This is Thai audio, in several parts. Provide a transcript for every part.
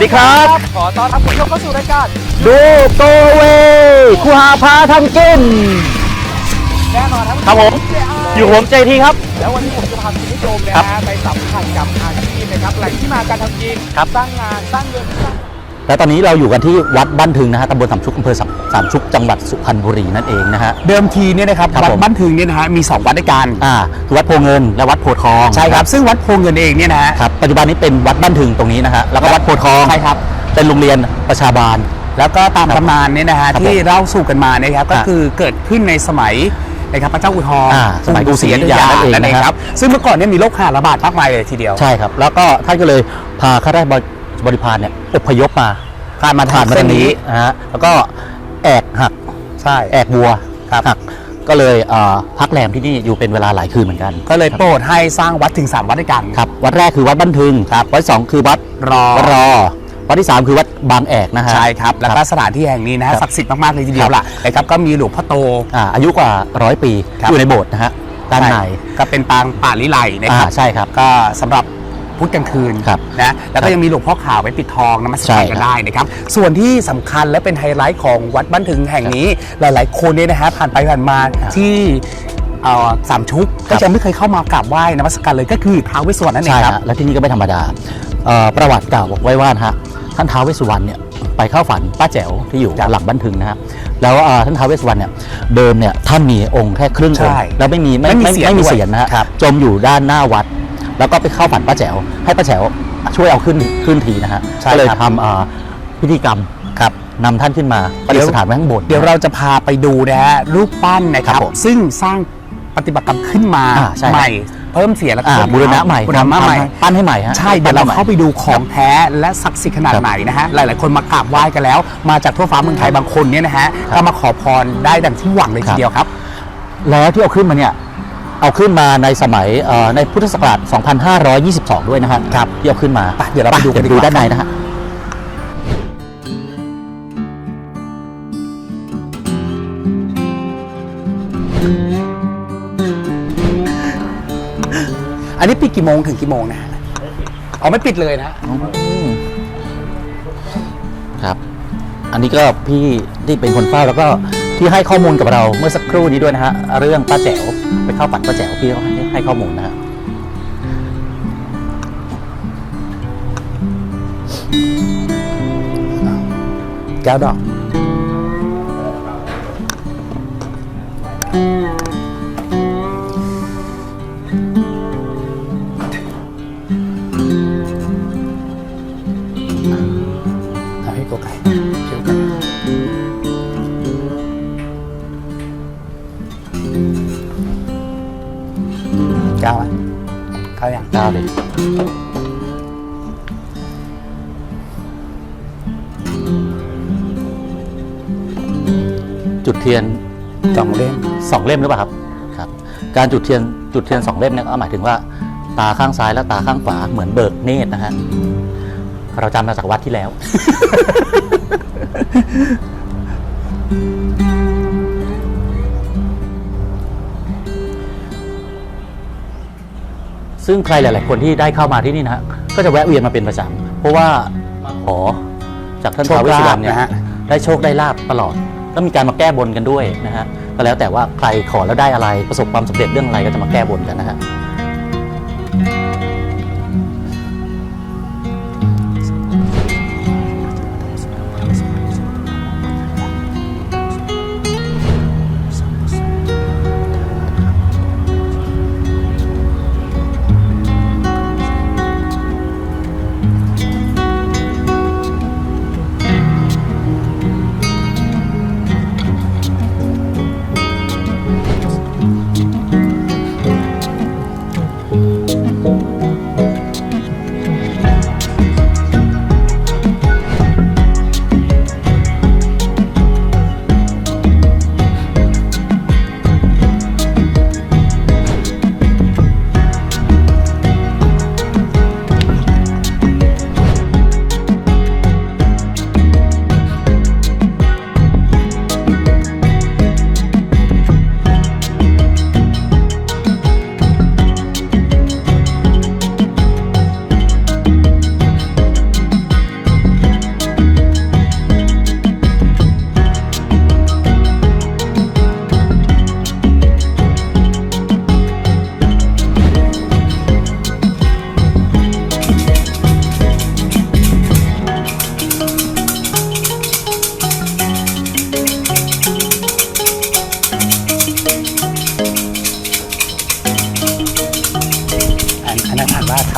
วัสดีครับ ขอต้อนรับคุณผู้ชมเข้าสู่รายการดูโตเวคูหาพาทำกิน แน่นอนครับครับผม อยู่กับผมเจทีครับ แล้ววันนี้ผมจะพาคุณผู้ชมนะครัฮะบไปสัมผัสกับอาชีพนะครับแหล่งที่มาการทำกินครับสร้างงานสร้างเงินสร้าง และตอนนี้เราอยู่กันที่วัดบ้านถึงนะฮะตำบลสามชุกอำเภอสามสามชุกจังหวัดสุพรรณบุรีนั่นเองนะฮะ เดิมทีเนี่ยนะครับครับวัดผม บ้านถึงเนี่ยนะฮะมี2วัดด้วยกันอ่าคือวัดโพเงินและวัดโพธิ์ทองใช่ครับ ซึ่งวัดโพเงินเองเนี่ยนะฮะ ครับปัจจุบันนี้เป็นวัดบ้านถึงตรงนี้นะฮะแล้วก็วัดโพธิ์ทองใช่ครับ เป็นโรงเรียนประชาบาล แล้วก็ตามครับตำนานเนี่ยนะฮะครับที่เล่าสู่กันมานะครับก็อ่าคือเกิดขึ้นในสมัยนะครับพระเจ้าอุทองอ่าสมัยกรุงศรีอยุธยานั่นเองนั่นเองนะครับครับ ซึ่งเมื่อก่อนเนี่ยมีโรคหาระบาดมากมายเลยทีเดียว ใช่ครับ แล้วก็ท่านก็เลยพาข้าราชบ ริพารเนี่ยอพยพมาผ่านมาผ่านมาเส้ทานงนี้นี้นะฮะแล้วก็แอกหักใช่แอกวัวครับหักก็เลยเอ่อพักแรมที่นี่อยู่เป็นเวลาหลายคืนเหมือนกัน ก็เลยโปรดให้สร้างวัดถึง 3 วัดด้วยกันครับวัดแรกคือวัดบ้านทึงครับวัดสองคือวัดรอวัดรอวัดที่สามคือวัดบางแอกนะฮะใช่ครับ แล้วก็สถานที่แห่งนี้นะฮะครับศักดิ์สิทธิ์มาก ๆ เลยทีเดียวครับล่ะนะครับก็มีหลวงพ่อโตอ่าอายุกว่าร้อยปีครับอยู่ในโบสถ์นะฮะด้านในก็เป็นปางป่าลิไลนะคอ่ารับใช่ครับก็สำหรับ พุธกลางคืนครับนะแล้วครัก็บยังมีหลวงพ่อขาวไว้ปิดทองนมัสใช่การครักับนได้นะครับ ส่วนที่สำคัญและเป็นไฮไลท์ของวัดบ้านถึงแห่งนี้หลาย ๆ คนเนี่ยนะฮะผ่านไปผ่านมาครับที่เอ่อสามชุกครัก็บจะไม่เคยเข้ามากราบไหว้นมัสการเลยก็คือท้าวเวสสวรรณนั่นเอใช่งครับฮะแล้วที่นี่ก็ไม่ธรรมดาเอ่อประวัติกล่าวบอกไว้ว่านะฮะท่านท้าวเวสสุวรรณเนี่ยไปเข้าฝันป้าแจ๋วที่อยู่หลังบ้านถึงนะฮะแล้วเอ่อท่านท้าวเวสสุวรรณเนี่ยเดิมเนี่ยท่านมีองค์แค่ครึ่งองใช่ค์แล้วไม่มีไม่ไม่มีไม่เสียรไม่มีด้วยเสียรนะฮะครับจมอยู่ด้านหน้าวัด แล้วก็ไปเข้าฝันป้าแจ๋วให้ป้าแจ๋วช่วยเอาขึ้นขึ้นทีนะฮะใช่ก็เลยครับทำเอ่อพิธีกรรมครับนำท่านขึ้นมาประดิษฐานไว้ข้างบน เดี๋ยวเราจะพาไปดูนะฮะรูปปั้นนะคครัรับบผมซึ่งสร้างปฏิบัติกรรมขึ้นมาอ่าใช่ครับใหม่ เพิ่มเสียแล้วก็อ่าเพิ่มบูรณะใหม่บูรณะใหม่ทำปั้นให้ใหม่ฮะใช่เดี๋ยวเราปั้นให้ใหม่เข้าไปดูของแท้และศักดิ์สิทธิ์ขนาดครับไหนนะฮะหลาย ๆ คนมากราบไหว้กันแล้ว มาจากทั่วฟ้าเมืองไทยบางคนเนี่ยนะฮะครับก็มาขอพรได้ดังที่หวังเลยครัทีบเดียวครับ แล้วที่เอาขึ้นมาเนี่ย เอาขึ้นมาในสมัยเอ่อในพุทธศักราช 2522 ด้วยนะฮะครับที่เอาขึ้นมาไปเดี๋ยวเราไปดูกันดีกว่าด้านในนะฮะอันนี้ปิดกี่โมงถึงกี่โมงนะฮะอ๋อไม่ปิดเลยนะครับ อันนี้ก็พี่ที่เป็นคนเฝ้าแล้วก็ ที่ให้ข้อมูลกับเราเมื่อสักครู่นี้ด้วยนะฮะเรื่องป้าแจ๋วไปเข้าฝันป้าแจ๋วพี่เขาให้ให้ข้อมูลนะฮะแก้วดอก ก้าวอะเข้าอย่างก้าวเลยจุดเทียนสองเล่มสองเล่มหรือเปล่าครับครับ การจุดเทียนจุดเทียนสองเล่มเนี่ยก็หมายถึงว่า ตาข้างซ้ายและตาข้างขวาเหมือนเบิกเนตรนะฮะเราจำมาจากวัดที่แล้ว ซึ่งใครหลาย ๆ คนที่ได้เข้ามาที่นี่นะฮะก็จะแวะเวียนมาเป็นประจำเพราะว่าขอจากท่านท้าวเวสสุวรรณเนี่ยโชคลาภนะฮะ ได้โชคได้ลาบตลอดแล้วมีการมาแก้บนกันด้วยนะฮะก็แล้วแต่ว่าใครขอแล้วได้อะไรประสบความสำเร็จเรื่องอะไรก็จะมาแก้บนกันนะฮะ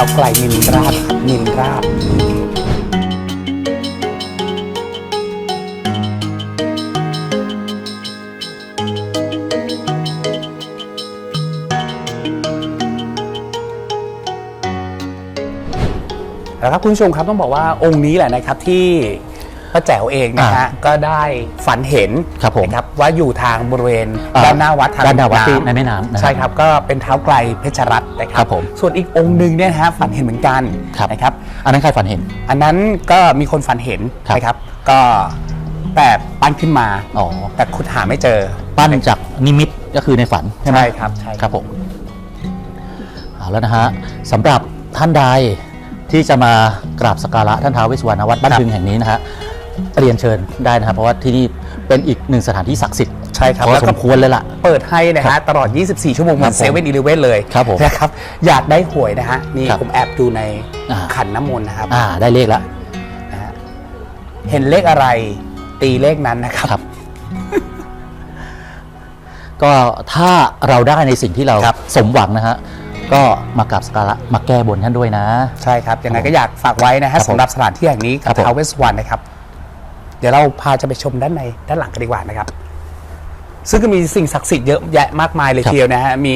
เท้าไกลนินราบนินราบแล้วครับคุณผู้ชมครับต้องบอกว่าองค์นี้แหละนะครับที่ ป้าแจ๋วเองนะฮะอ่าก็ได้ฝันเห็นครับผมนะครับว่าอยู่ทางบริเวณอ่าด้านหน้าวัดทงด้านหน้าวัดที่ำในแม่น้ำนะครับใช่ครับก็เป็นเท้าไกลเพชรรัตน์นะครัครับผมส่วนอีกองค์หนึ่งเนี่ยนะฮะฝันเห็นเหมือนกันครับนะครับอันนั้นใครฝันเห็น อันนั้นก็มีคนฝันเห็นครับนะครับก็แต่ปั้นขึ้นมาอ๋อแต่ขุดหาไม่เจอ ปั้นจากนิมิตก็คือในฝันใช่ไหมใช่ครับใช่ครับผมเอาแล้วนะฮะสำหรับท่านใดที่จะมากราบสักการะท่านท้าวเวสสุวรรณวัดบ้านพึงแห่งนี้นะฮะ เรียนเชิญได้นะครับ เพราะว่าที่นี่เป็นอีกหนึ่งสถานที่ศักดิ์สิทธิ์ใช่ครับพอแล้วสก็มควรเลยล่ะ เปิดให้นะฮะตลอด 24 ชั่วโมงเหมือนครับผมเซเว่นอีเลเว่นเลยครับผมนะครับอยากได้หวยนะฮะนี่ครับผมแอบดูในอ่า ขันน้ำมนต์นะครับอ่าได้เลขแล้วนะฮะเห็นเลขอะไรตีเลขนั้นนะครับ ครับ ก็ถ้าเราได้ในสิ่งที่เราครับ สมหวังนะฮะก็มากราบสักการะมาแก้บนท่านด้วยนะ ใช่ครับยังไงก็อยากฝากไว้นะครัฮะบผมสำหรับสถานที่แห่งนี้ครักับบผม ท้าวเวสสุวรรณนะครับ เดี๋ยวเราพาจะไปชมด้านในด้านหลังกันดีกว่านะครับ ซึ่งก็มีสิ่งศักดิ์สิทธิ์เยอะแยะมากมายเลยครับทีเดียวนะฮะมี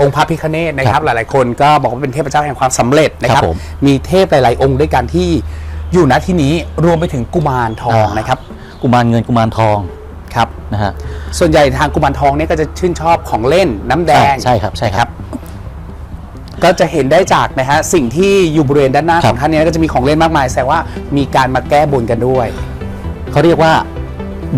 องค์พระพิฆเนศนะคครัรับบหลายๆ คนก็บอกว่าเป็นเทพเจ้าแห่งความสำเร็จนะคครัรับบผมมีเทพหลาย ๆ องค์ด้วยกันที่อยู่ณที่นี้รวมไปถึงกุมารทองนะครับ กุมารเงินกุมารทองครับนะฮะส่วนใหญ่ทางกุมารทองเนี่ยก็จะชื่นชอบของเล่นน้ำแดงใช่ครับใช่ครับ ก็จะเห็นได้จากนะฮะสิ่งที่อยู่บริเวณด้านหน้าคขรับองท่านเนี้ก็จะมีของเล่นมากมายแสดงว่ามีการมาแก้บนกันด้วย เขาเรียกว่า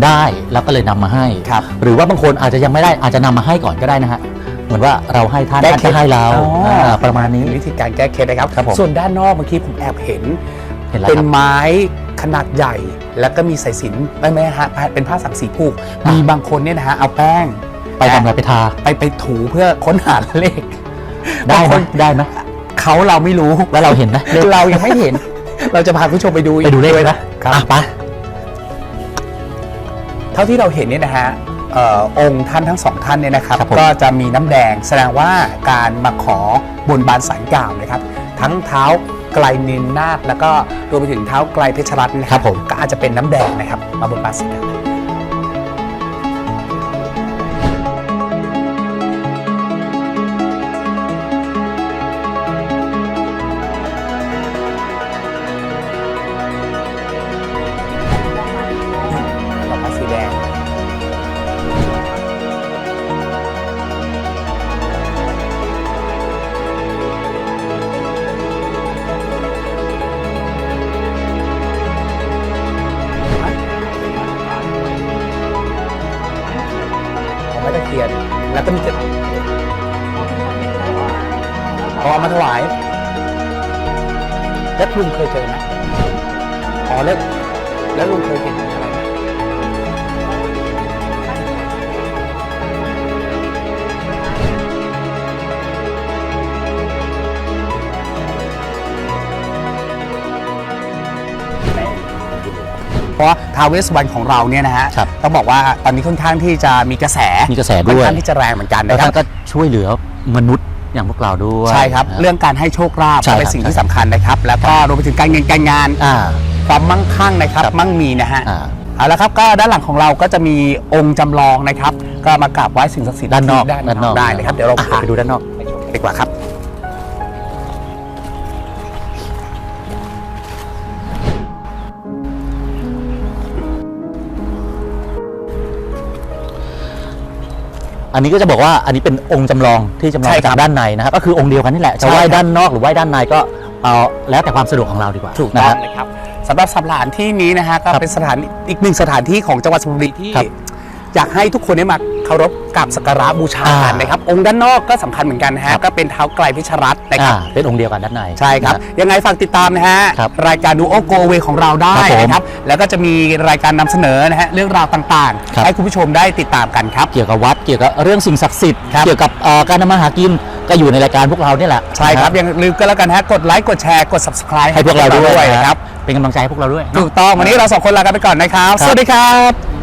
ได้แล้วก็เลยนำมาให้ครับหรือว่าบางคนอาจจะยังไม่ได้อาจจะนำมาให้ก่อนก็ได้นะฮะเหมือนว่าเราให้ท่านแก้ท่านเคล็ก็ดให้เราอ๋ออ่าประมาณนี้ วิธีการแก้เคล็ดนะครับ ครับผม ส่วนด้านนอกเมื่อกี้ผมแอบเห็น เห็นแล้วเป็นครับ ไม้ขนาดใหญ่ แล้วก็มีสายสิญจนไม่ไหมฮะเป็นผ้าสักสีผูก อ่ามี มีบางคนเนี่ยนะฮะเอาแป้งไปทำอะไรไปทาไปไปถูเพื่อค้นหาเลขได้บางไหคมนได้ไหมเขาเราไม่รู้แล้วเราเห็นไหมเลขเรายังไม่เห็น เราจะพาคุณผู้ชมไปดูไปดูเลขด้วยนะครับ อะไป เท่าที่เราเห็นเนี่ยนะฮะเอ่อองค์ท่านทั้งสองท่านเนี่ยนะครับ ครับผม ก็จะมีน้ำแดงแสดงว่าการมาขอบนบานสารกล่าวนะครับ ทั้งเท้าไกลนินนาคแล้วก็รวมไปถึงเท้าไกลเพชรรัตน์นะคครัรับบผมก็อาจจะเป็นน้ำแดงนะครับ มาบนบานสารกล่าว จะมีเจ็ดออามาถวาย แล้วลุงเคยเจอไหมออแล้วแล้วลุงเคยเห็น เพราะว่าท้าวเวสสวรรณของเราเนี่ยนะฮะครับต้องบอกว่าตอนนี้ค่อนข้างที่จะมีกระแสมีกระแสค่อนด้วยข้างที่จะแรงเหมือนกันแล้วนะคท่ารับนก็ช่วยเหลือมนุษย์อย่างพวกเราด้วยใช่ครับนะเรื่องการให้โชคลาภใช่ครับเป็นสิ่งที่สำคัญนะครับ แล้วก็รวมไปถึงการเงินการงาน อ่า ความมั่งคั่งนะครับครับ มั่งมีนะฮะอ่า เอาละครับก็ด้านหลังของเราก็จะมีองค์จำลองนะครับ ก็มากราบไหว้สิ่งศักดิ์สิทธิ์ด้านนอกที่ด้านนอกได้นะครับเดี๋ยวเราอะพาไปดูด้านนอกไปชมกันดีกว่าครับ อันนี้ก็จะบอกว่าอันนี้เป็นองค์จำลองที่จำลองใช่มาครัจาบกด้านในนะครับ ก็คือองค์เดียวกันนี่แหละ จะใช่ไหว้ครับด้านนอกหรือไหว้ด้านในก็เอาแล้วแต่ความสะดวกของเราดีกว่าถูกนะต้อครังบนะครับสำหรับสถานที่นี้นะฮะก็ครับเป็นสถานอีกหนึ่งสถานที่ของจังหวัดสุพรรณบุรีที่ครับ อยากให้ทุกคนได้มาเคารพกราบสักการะบูชากันอ่านนะครับ องค์ด้านนอกก็สำคัญเหมือนกันนะคฮะรับก็เป็นเท้าไกลพิชรรัตน์นะครับ อ่าเป็นองค์เดียวกันด้านใน ใช่ครับนะยังไงฝากติดตามนะฮะ ครับรายการดูโอโกเวของเราได้ครับผมนะครับ แล้วก็จะมีรายการนำเสนอนะฮะเรื่องราวต่างครับ ๆ ให้คุณผู้ชมได้ติดตามกันครับ เกี่ยวกับวัดเกี่ยวกับเรื่องสิ่งศักดิ์สิทธิ์ครับ เกี่ยวกับเอ่อการทำมาหากินก็อยู่ในรายการพวกเราเนี่ยแหละใช่ครับนะอย่าลืมก็แล้วกันฮะกดไลค์กดแชร์กด subscribe ให้พวกเราด้วยนะครับ เป็นกำลังใจให้พวกเราด้วยถูกต้องวันนี้เราสองคนลากันไปก่อนนะครับ ครับ สวัสดีครับ